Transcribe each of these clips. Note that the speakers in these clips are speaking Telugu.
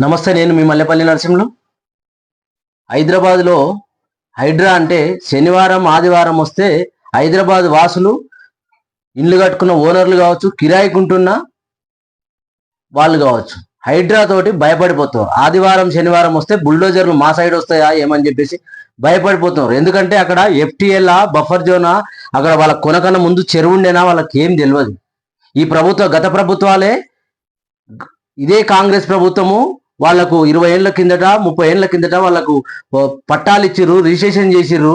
నమస్తే నేను మీ మల్లెపల్లి నరసింహం హైదరాబాద్లో హైడ్రా అంటే శనివారం ఆదివారం వస్తే హైదరాబాద్ వాసులు ఇండ్లు కట్టుకున్న ఓనర్లు కావచ్చు కిరాయికుంటున్న వాళ్ళు కావచ్చు హైడ్రా తోటి భయపడిపోతారు ఆదివారం శనివారం వస్తే బుల్డోజర్లు మా సైడ్ వస్తాయా ఏమని చెప్పేసి భయపడిపోతున్నారు. ఎందుకంటే అక్కడ ఎఫ్టిఎల్ బఫర్ జోనా అక్కడ వాళ్ళ కొనకన్నా ముందు చెరువుండేనా వాళ్ళకి ఏం తెలియదు. ఈ ప్రభుత్వ గత ప్రభుత్వాలే ఇదే కాంగ్రెస్ ప్రభుత్వము వాళ్ళకు ఇరవై ఏళ్ళ కిందట ముప్పై ఏళ్ళ కిందట వాళ్ళకు పట్టాలు ఇచ్చిర్రు రిజిస్ట్రేషన్ చేసిర్రు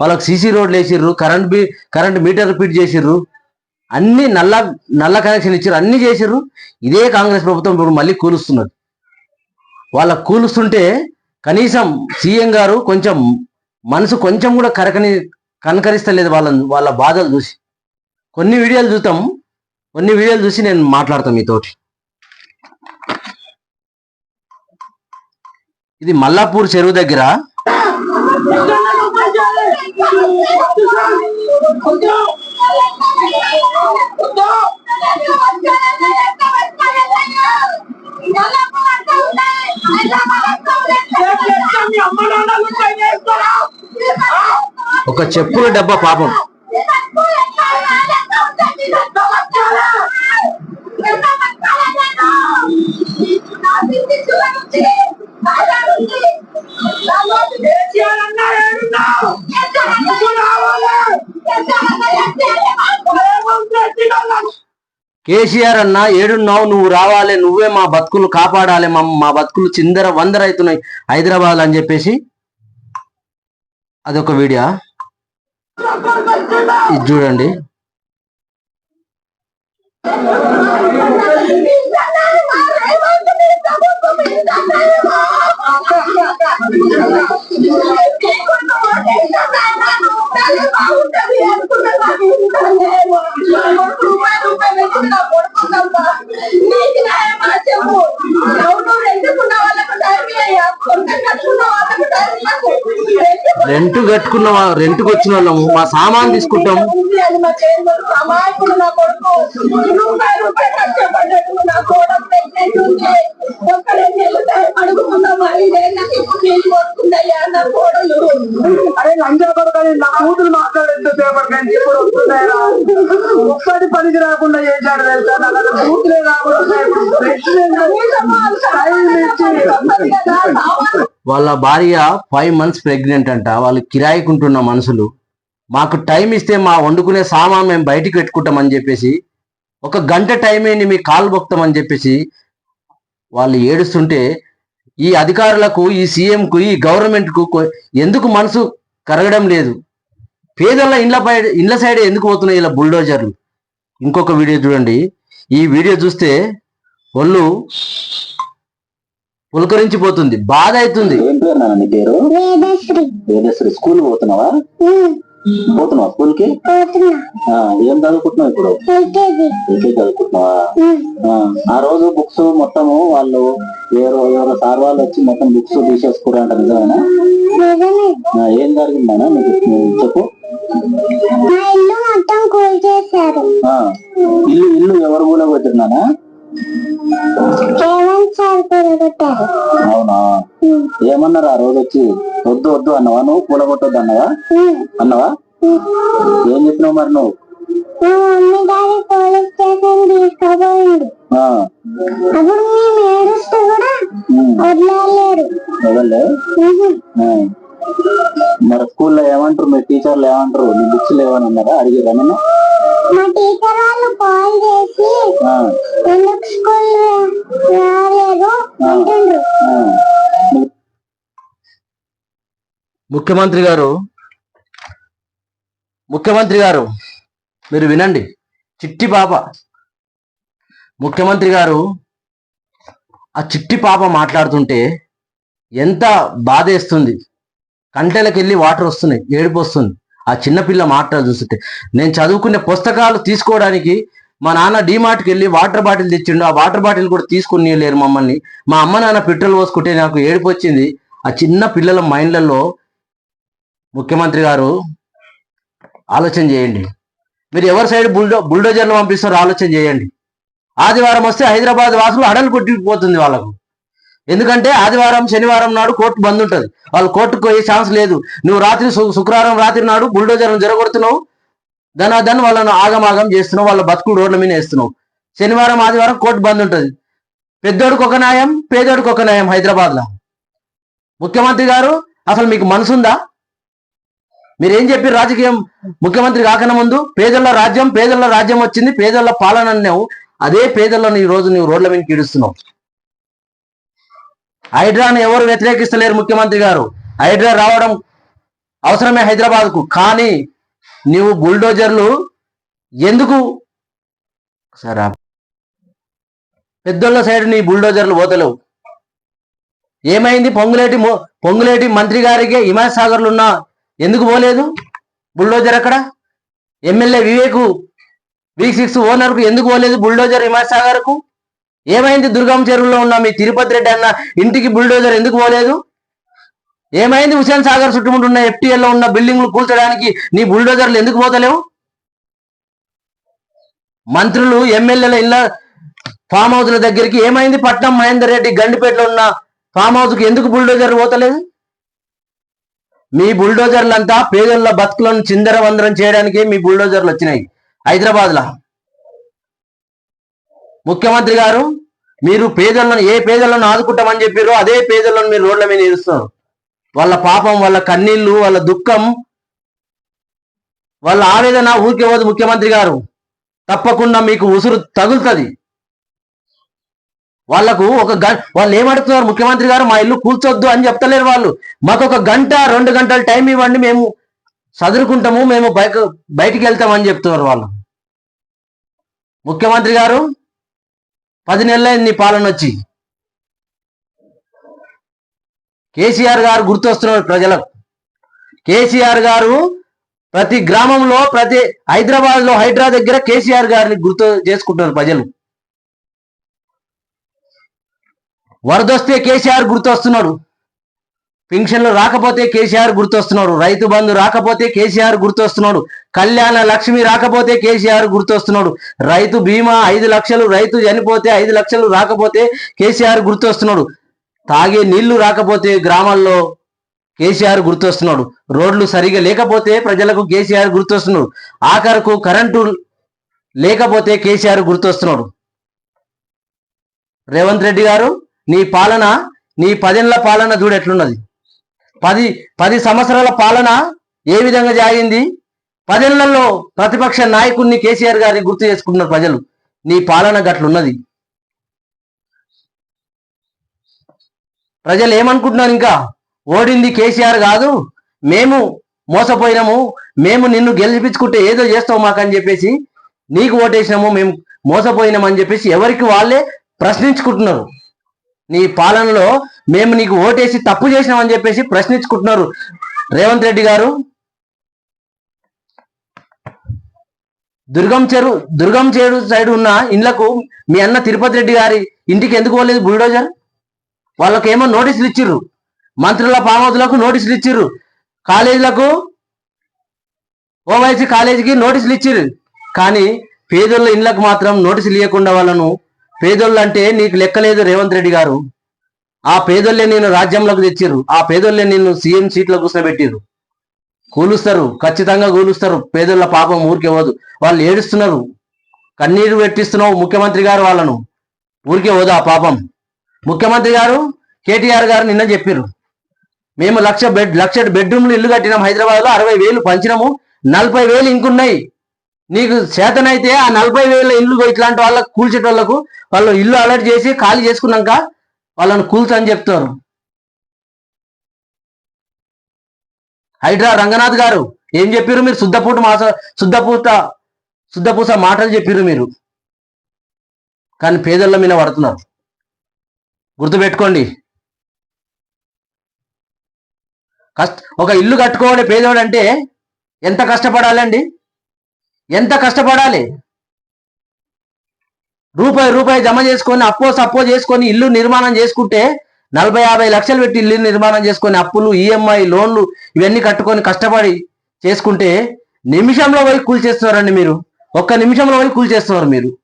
వాళ్ళకు సీసీ రోడ్లు వేసిర్రు కరెంట్ బి కరెంట్ మీటర్ రిపీట్ చేసిర్రు అన్ని నల్ల నల్ల కనెక్షన్ ఇచ్చిర్రు అన్ని చేసిర్రు. ఇదే కాంగ్రెస్ ప్రభుత్వం ఇప్పుడు మళ్ళీ కూలుస్తున్నది. వాళ్ళ కూలుస్తుంటే కనీసం సీఎం గారు కొంచెం మనసు కొంచెం కూడా కరకని కనకరిస్తలేదు వాళ్ళ వాళ్ళ బాధలు చూసి. కొన్ని వీడియోలు చూద్దాం. కొన్ని వీడియోలు చూసి నేను మాట్లాడతాను మీతోటి. ఇది మల్లాపూర్ చెరువు దగ్గర. ఒక చెప్పుల డబ్బా పాపం. కేసీఆర్ అన్న ఏడున్నావు నువ్వు రావాలి నువ్వే మా బతుకులు కాపాడాలి మా మా బతుకులు చిందర వందరవుతున్నాయి హైదరాబాద్ అని చెప్పేసి అదొక వీడియో. ఇది చూడండి. రెంట్ కట్టుకున్న రెంట్కి వచ్చిన వాళ్ళము మా సామాన్ తీసుకుంటాం. అరే నా కూతురు మాట్లాడేంత పేపర్ కానీ ఇప్పుడు వస్తున్నాయరా ఒక్కటి పనికి రాకుండా చేశాడు తెలుసా? కూతురే రాకుండా వాళ్ళ భార్య ఫైవ్ మంత్స్ ప్రెగ్నెంట్ అంట. వాళ్ళు కిరాయికుంటున్న మనుషులు మాకు టైం ఇస్తే మా వండుకునే సామాన్ మేము బయటికి పెట్టుకుంటామని చెప్పేసి ఒక గంట టైం ఏంటి మీ కాలు బొక్తామని చెప్పేసి వాళ్ళు ఏడుస్తుంటే ఈ అధికారులకు ఈ సీఎంకు ఈ గవర్నమెంట్కు కొ- ఎందుకు మనసు కరగడం లేదు? పేదల ఇండ్ల పై ఇండ్ల సైడ్ ఎందుకు పోతున్నాయి ఇలా బుల్డోజర్లు? ఇంకొక వీడియో చూడండి. ఈ వీడియో చూస్తే ఒళ్ళు పులకరించిపోతుంది బాధ అవుతుంది. స్కూల్ పోతున్నావా? పోతున్నావా స్కూల్కి ఆ, ఏం చదువుకుంటున్నావు ఇప్పుడు? చదువుకుంటున్నావా? ఆ, రోజు బుక్స్ మొత్తము వాళ్ళు ఎవరో ఎవరో సార్ వాళ్ళు వచ్చి మొత్తం బుక్స్ తీసేసుకురంట నిజమేనా? ఆ, ఏం నీకు? నువ్వు చెప్పు. ఇల్లు ఇల్లు ఇల్లు ఎవరు కూడా పెట్టినానా అవునా? ఏమన్నారు ఆ రోజు వచ్చి వద్దు వద్దు అన్నవా? నువ్వు కూడగొట్టొద్దు అన్నవా? అన్నవా? ఏం చెప్పినావు మరి నువ్వు? మా. మరి స్కూల్లో ఏమంటారు? మీ టీచర్లు ఏమంటారు? నీ బుక్స్ లేవని అన్నారా అడిగిరా నేను మా టీచర్ వాళ్ళు ముఖ్యమంత్రి గారు ముఖ్యమంత్రి గారు మీరు వినండి. చిట్టి పాప. ముఖ్యమంత్రి గారు ఆ చిట్టి పాప మాట్లాడుతుంటే ఎంత బాధేస్తుంది కంటెలకు వెళ్ళి వాటర్ వస్తున్నాయి ఏడుపు వస్తుంది. ఆ చిన్నపిల్ల మాటలు చూస్తుంటే నేను చదువుకునే పుస్తకాలు తీసుకోవడానికి మా నాన్న డీమార్ట్కి వెళ్ళి వాటర్ బాటిల్ తెచ్చిండు. ఆ వాటర్ బాటిల్ కూడా తీసుకుని లేరు మమ్మల్ని. మా అమ్మ నాన్న పెట్రోల్ పోసుకుంటే నాకు ఏడుపు వచ్చింది. ఆ చిన్న పిల్లల మైండ్లలో ముఖ్యమంత్రి గారు ఆలోచన చేయండి. మీరు ఎవరి సైడ్ బుల్డో బుల్డోజర్లు పంపిస్తారో ఆలోచన చేయండి. ఆదివారం వస్తే హైదరాబాద్ వాసులు అడలు కొట్టిపోతుంది వాళ్ళకు. ఎందుకంటే ఆదివారం శనివారం నాడు కోర్టు బంద్ ఉంటుంది. వాళ్ళు కోర్టుకు పోయే ఛాన్స్ లేదు. నువ్వు రాత్రి శుక్రవారం రాత్రి నాడు బుల్డోజర్ను జరగొడుతున్నావు. ధనాధన్ వాళ్ళను ఆగమాగం చేస్తున్నావు. వాళ్ళ బతుకులు రోడ్ల మీద వేస్తున్నావు. శనివారం ఆదివారం కోర్టు బంద్ ఉంటుంది. పెద్దోడికి ఒక న్యాయం పేదోడికి ఒక న్యాయం హైదరాబాద్లో ముఖ్యమంత్రి గారు అసలు మీకు మనసుందా? మీరేం చెప్పి రాజకీయం ముఖ్యమంత్రి కాకన ముందు? పేదల రాజ్యం పేదల రాజ్యం వచ్చింది పేదల పాలన అన్నావు. అదే పేదలను ఈ రోజు నువ్వు రోడ్ల మీద కీడుస్తున్నావు హైడ్రాను ఎవరు వ్యతిరేకిస్తలేరు ముఖ్యమంత్రి గారు? హైడ్రా రావడం అవసరమే హైదరాబాద్కు కానీ నీవు బుల్డోజర్లు. ఎందుకు? సరే పెద్దోళ్ళ సైడ్ నీ బుల్డోజర్లు పోతలేవు. ఏమైంది? పొంగులేటి పొంగులేటి మంత్రి గారికి హిమాయత్ సాగర్లు ఉన్న ఎందుకు పోలేదు? బుల్డోజర్ అక్కడ ఎమ్మెల్యే వివేకు వి సిక్స్ ఓనర్కు ఎందుకు పోలేదు బుల్డోజర్ హిమాయత్ సాగర్కు ఏమైంది దుర్గం చెరువులో ఉన్న మీ తిరుపతి రెడ్డి అన్న ఇంటికి బుల్డోజర్ ఎందుకు పోలేదు? ఏమైంది హుసేన్ సాగర్ చుట్టుముట్టు ఉన్న ఎఫ్టీఎల్లో ఉన్న బిల్డింగ్లు కూల్చడానికి నీ బుల్డోజర్లు ఎందుకు పోతలేవు? మంత్రులు ఎమ్మెల్యేల ఇళ్ళ ఫామ్ హౌస్ల దగ్గరికి ఏమైంది? పట్నం మహేందర్ రెడ్డి గండిపేటలో ఉన్న ఫామ్ హౌస్కి ఎందుకు బుల్డోజర్ పోతలేదు? మీ బుల్డోజర్లంతా పేదోళ్ళ బతుకులను చిందరవందరం చేయడానికి మీ బుల్డోజర్లు వచ్చినాయి. హైదరాబాద్లో. ముఖ్యమంత్రి గారు మీరు పేదలను ఏ పేదలను ఆదుకుంటామని చెప్పారో అదే పేదలను మీరు రోడ్ల మీద నిలుస్తారు వాళ్ళ పాపం వాళ్ళ కన్నీళ్ళు వాళ్ళ దుఃఖం వాళ్ళ ఆవేదన ఊరికే పోదు ముఖ్యమంత్రి గారు. తప్పకుండా మీకు ఉసురు తగులుతుంది. వాళ్ళకు ఒక గం వాళ్ళు ఏమడుతున్నారు? ముఖ్యమంత్రి గారు మా ఇల్లు కూల్చొద్దు అని చెప్తలేరు వాళ్ళు. మాకు ఒక గంట రెండు గంటల టైం ఇవ్వండి మేము చదువుకుంటాము మేము బయట బయటికి వెళ్తామని చెప్తున్నారు వాళ్ళు. ముఖ్యమంత్రి గారు పది నెలలైంది నీ పాలన వచ్చి. కేసీఆర్ గారు గుర్తొస్తున్నారు ప్రజలకు. కేసీఆర్ గారు ప్రతి గ్రామంలో ప్రతి హైదరాబాద్లో హైడ్రా దగ్గర కేసీఆర్ గారిని గుర్తు చేసుకుంటున్నారు ప్రజలు. వరదొస్తే కేసీఆర్ గుర్తొస్తున్నాడు. పింఛన్లు రాకపోతే కేసీఆర్ గుర్తొస్తున్నాడు. రైతు బంధు రాకపోతే కేసీఆర్ గుర్తొస్తున్నాడు. కళ్యాణ లక్ష్మి రాకపోతే కేసీఆర్ గుర్తొస్తున్నాడు. రైతు బీమా ఐదు లక్షలు రైతు చనిపోతే ఐదు లక్షలు రాకపోతే కేసీఆర్ గుర్తొస్తున్నాడు. తాగే నీళ్ళు రాకపోతే గ్రామాల్లో కేసీఆర్ గుర్తొస్తున్నాడు. రోడ్లు సరిగా లేకపోతే ప్రజలకు కేసీఆర్ గుర్తొస్తున్నాడు. ఆఖరకు కరెంటు లేకపోతే కేసీఆర్ గుర్తొస్తున్నాడు. రేవంత్ రెడ్డి గారు నీ పాలన నీ పదేళ్ళ పాలన చూడు ఎట్లున్నది. పది పది సంవత్సరాల పాలన ఏ విధంగా జాగింది పదేళ్ళలో ప్రతిపక్ష నాయకుడిని కేసీఆర్ గారిని గుర్తు చేసుకుంటున్నారు ప్రజలు. నీ పాలన గట్లున్నది. ప్రజలు ఏమనుకుంటున్నారు ఇంకా? ఓడింది కేసీఆర్ కాదు. మేము మోసపోయినాము. మేము నిన్ను గెలిపించుకుంటే ఏదో చేస్తావు మాకని చెప్పేసి నీకు ఓటేసినాము. మేము మోసపోయినాం అని చెప్పేసి ఎవరికి వాళ్ళే ప్రశ్నించుకుంటున్నారు. నీ పాలనలో మేము నీకు ఓటేసి తప్పు చేసినామని చెప్పేసి ప్రశ్నించుకుంటున్నారు. రేవంత్ రెడ్డి గారు. దుర్గం చెరు దుర్గం చెరు సైడ్ ఉన్న ఇండ్లకు మీ అన్న తిరుపతి రెడ్డి గారి ఇంటికి ఎందుకు పోలేదు బుల్డోజర్? వాళ్ళకేమో నోటీసులు ఇచ్చిర్రు. మంత్రుల పామోదులకు నోటీసులు ఇచ్చిర్రు. కాలేజీలకు ఓవైసీ కాలేజీకి నోటీసులు ఇచ్చిర్రు. కానీ పేదోళ్ళ ఇండ్లకు మాత్రం నోటీసులు ఇవ్వకుండా వాళ్ళను పేదోళ్ళంటే నీకు లెక్కలేదు రేవంత్ రెడ్డి గారు. ఆ పేదోళ్ళే నేను రాజ్యంలోకి తెచ్చిర్రు. ఆ పేదోళ్ళే నిన్ను సీఎం సీట్లో కూర్చోబెట్టిర్రు. కూలుస్తారు ఖచ్చితంగా కూలుస్తారు. పేదోళ్ళ పాపం ఊరికే పోదు. వాళ్ళు ఏడుస్తున్నారు. కన్నీరు పెట్టిస్తున్నావు ముఖ్యమంత్రి గారు వాళ్ళను. ఊరికే పోదు ఆ పాపం. ముఖ్యమంత్రి గారు కేటీఆర్ గారు నిన్న చెప్పారు మేము లక్ష బెడ్ లక్ష బెడ్రూమ్లు ఇల్లు కట్టినాం హైదరాబాద్లో అరవై వేలు పంచినాము. నలభై వేలు ఇంకున్నాయి. నీకు చేతనైతే ఆ నలభై వేల ఇల్లు ఇట్లాంటి వాళ్ళకు కూల్చేటోళ్ళకు వాళ్ళు ఇల్లు అలర్ట్ చేసి ఖాళీ చేసుకున్నాక వాళ్ళని కూల్చని చెప్తారు. హైడ్రా రంగనాథ్ గారు ఏం చెప్పారు మీరు? శుద్ధపూట మాస శుద్ధపూట శుద్ధపూస మాటలు చెప్పారు మీరు. కానీ పేదల మీద పడుతున్నారు. గుర్తుపెట్టుకోండి. కష్ట ఒక ఇల్లు కట్టుకోవాలి పేదోడు అంటే ఎంత కష్టపడాలండి? ఎంత కష్టపడాలి? రూపాయి రూపాయి జమ చేసుకొని అప్పో సప్పో చేసుకొని ఇల్లు నిర్మాణం చేసుకుంటే నలభై యాభై లక్షలు పెట్టి ఇల్లు నిర్మాణం చేసుకొని అప్పులు ఈఎంఐ లోన్లు ఇవన్నీ కట్టుకొని కష్టపడి చేసుకుంటే నిమిషంలో పోయి కూల్చేస్తున్నారండి మీరు. ఒక్క నిమిషంలో పోయి కూల్చేస్తున్నారు మీరు.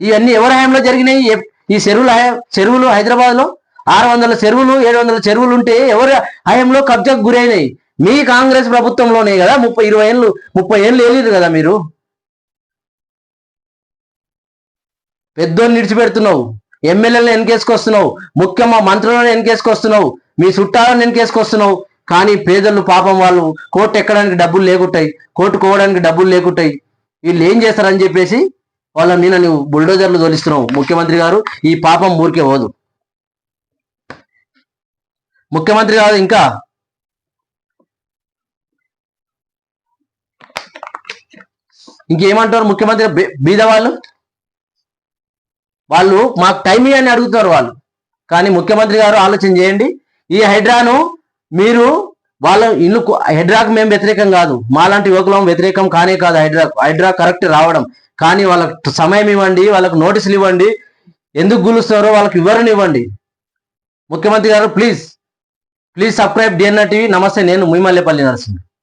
ఇవన్నీ ఎవరి హయాంలో జరిగినాయి? ఈ చెరువులు హయా- చెరువులు హైదరాబాద్లో ఆరు వందల చెరువులు ఏడు వందల చెరువులు ఉంటే ఎవరి హయాంలో కబ్జాకు గురైనాయి? మీ కాంగ్రెస్ ప్రభుత్వంలోనే కదా? ముప్పై ఇరవై ఏళ్ళు ముప్పై ఏళ్ళు వేయలేదు కదా మీరు? పెద్దోళ్ళు నిడిచిపెడుతున్నావు ఎమ్మెల్యేలను వెనకేసుకొస్తున్నావు ముఖ్యమ మంత్రులను వెనకేసుకొస్తున్నావు మీ చుట్టాలను వెనకేసుకొస్తున్నావు కానీ పేదలు పాపం వాళ్ళు కోర్టు ఎక్కడానికి డబ్బులు లేకుంటాయి. కోర్టు కోవడానికి డబ్బులు లేకుంటాయి. వీళ్ళు ఏం చేస్తారని చెప్పేసి వాళ్ళ మీద నువ్వు బుల్డోజర్లు తోలిస్తున్నావు. ముఖ్యమంత్రి గారు ఈ పాపం ఊరికే పోదు. ముఖ్యమంత్రి గారు ఇంకా ఇంకేమంటారు ముఖ్యమంత్రి బీద వాళ్ళు? వాళ్ళు మాకు టైం అని అడుగుతారు వాళ్ళు. కానీ ముఖ్యమంత్రి గారు ఆలోచన చేయండి. ఈ హైడ్రాను మీరు వాళ్ళ ఇల్లు హైడ్రాకు మేము వ్యతిరేకం కాదు. మాలాంటి యువకులం వ్యతిరేకం కానే కాదు హైడ్రాకు హైడ్రా కరెక్ట్ రావడం. కానీ వాళ్ళకు సమయం ఇవ్వండి వాళ్ళకు నోటీసులు ఇవ్వండి. ఎందుకు గులుస్తారో వాళ్ళకి వివరణ ఇవ్వండి. ముఖ్యమంత్రి గారు please please subscribe DNR TV namaste నేను ముయ్మల్లేపల్లి నరసింహ.